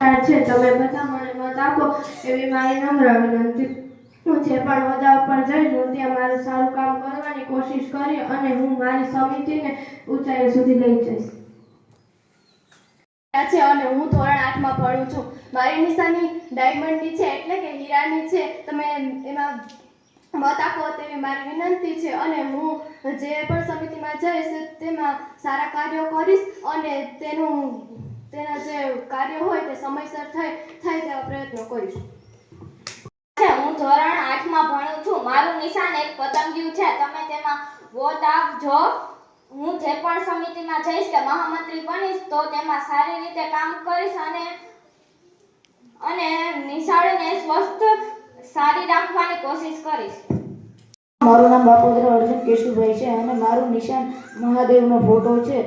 છે, તમે બધા મને મત આપો, એવી મારી નમ્ર વિનંતી. હું જે પણ હોદ્દા ઉપર જઈશ, હું ત્યાં મારું સારું કામ કરવાની કોશિશ કરી અને હું મારી સમિતિને ઊંચાઈ સુધી લઈ જઈશ. છે અને હું ધોરણ આઠમાં ભણું છું. મારી નિશાની ડાયમંડની છે, એટલે કે હીરાની છે. તમે એમાં મત આપો તેવી મારી વિનંતી છે અને હું જે પણ સમિતિમાં જઈશ, તેમાં સારા કાર્યો કરીશ અને તેનું તેના જે કાર્ય હોય તે સમયસર થાય થાય તેવા પ્રયત્નો કરીશું. હું ધોરણ આઠમાં ભણું છું. મારું નિશાન એક પતંગિયું છે. તમે તેમાં વોટ આપજો. હું જે પણ સમિતિમાં જઈશ કે મહામંત્રી બનીશ, તો તેમાં સારી રીતે કામ કરીશ અને અને નિશાળને સ્વસ્થ, સારી રાખવાની કોશિશ કરીશ. મારું નામ બાપોદરા અર્જુન કેશુભાઈ છે અને મારું નિશાન મહાદેવનો ફોટો છે.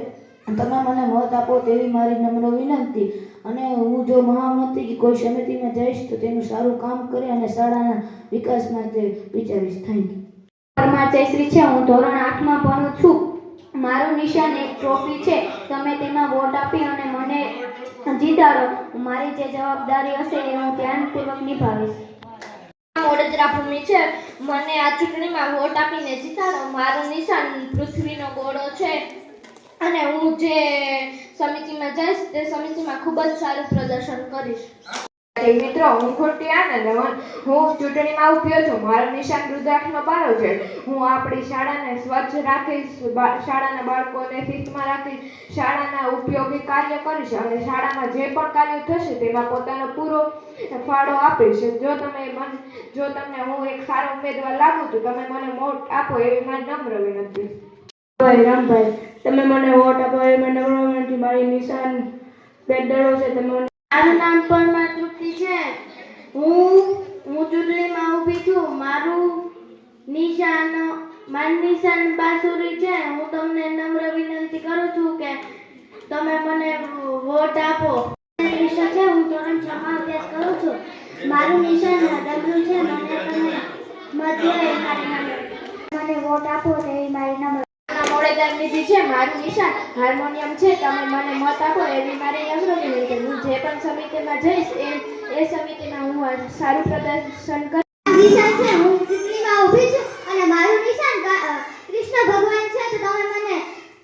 તમે મને મત આપો તેવી મારી નમ્ર વિનંતી. અને હું જો મહામંત્રી કે કોઈ સમિતિમાં જઈશ તો તેનું સારું કામ કરી અને શાળાના વિકાસ માટે વિચારીશ. થેન્ક યુ જયશ્રી છે. હું ધોરણ આઠમાં ભણું છું. મારું નિશાન એક ટ્રોફી છે. તમે તેમાં વોટ આપી અને મને જીતાડો. મારી જે જવાબદારી હશે એ હું ધ્યાનપૂર્વક નિભાવીશ. વડોદરા ભૂમિ છે. મને આ ચૂંટણીમાં વોટ આપીને જીતાડો. મારું નિશાન છે અને હું જે સમિતિમાં જઈશ, તે સમિતિમાં ખૂબ જ સારું પ્રદર્શન કરીશ. મિત્રો, હું ખોટી આનંદ હું ચૂંટણીમાં ઉભ્યો છું. મારો નિશાન રુદ્રાક્ષનો પારો છે. હું આપણી શાળાને સ્વચ્છ રાખીશ શાળાના બાળકોને શિસ્તમાં રાખીશ, શાળાના ઉપયોગી કાર્ય કરીશ, અને શાળામાં જે પણ કાર્ય થશે, તેમાં પોતાનો પૂરો ફાળો આપીશ. જો તમે મને, જો તમને હું એક સારો ઉમેદવાર લાગુ, તો તમે મને મોટ આપો એવી મારી નમ્ર વિનંતી ભાઈ, રામભાઈ, તમે મને વોટ આપો, એ મને વિનંતી મારી નિશાન બેડડો છે, તમે મારું નામ પરમાર તૃપ્તિ છે. હું હું ચૂંટણીમાં ઊભી છું. મારું નિશાન મારું નિશાન બાસુરી છે. હું તમને નમ્ર વિનંતી કરું છું કે તમે મને વોટ આપો. નિશાન છે, હું ધોરણ છમાં અભ્યાસ કરું છું. મારું નિશાન ડબલ્યુ છે. મને તમે મધ્ય મને વોટ આપો તેવી મારી નમ્ર મોડેદાર નિધિ છે, મારું નિશાન હાર્મોનિયમ છે, તમે મને મત આપો, એવી મારી નમ્ર વિનંતી હું જે પણ સમિતિમાં જઈશ, એ એ સમિતિમાં હું સારું પ્રદર્શન કરીશ નિશાન છે, હું ચૂંટણીમાં ઊભી છું અને મારું નિશાન કૃષ્ણ ભગવાન છે, તો તમે મને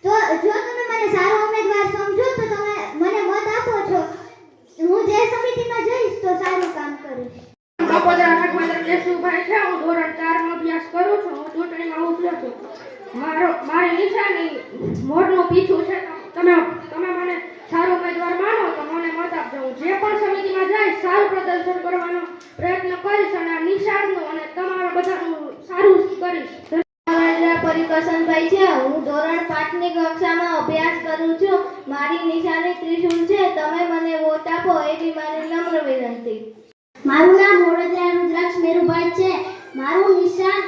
જો જો તમે મને સારો ઉમેદવાર સમજો, તો તમે મને મત આપો છો. હું જે સમિતિમાં જઈશ, તો સારું કામ કરીશ. બાપોદરા રઘુવંશ કેશુભાઈ છે, હું ધોરણ ચારમાં અભ્યાસ કરું છું, હું ચૂંટણીમાં ઉતર્યો છું. મારો, મારી નિશાની મોરનું પીછું છે. તમે તમે મને સારો ઉમેદવાર માનો તો મને મત આપજો. હું જે પણ સમિતિમાં જઈશ સારું પ્રદર્શન કરવાનો પ્રયત્ન કરીશ અને આ નિશાળનું અને તમારા બધાનું સારું કરીશ. કક્ષામાં અભ્યાસ કરું છું. મારી નિશાની ત્રિશુલ છે. તમે મને વોટ આપો એવી મારી નમ્ર વિનંતી. મારું નામ મેરુભાઈ છે. મારું નિશાન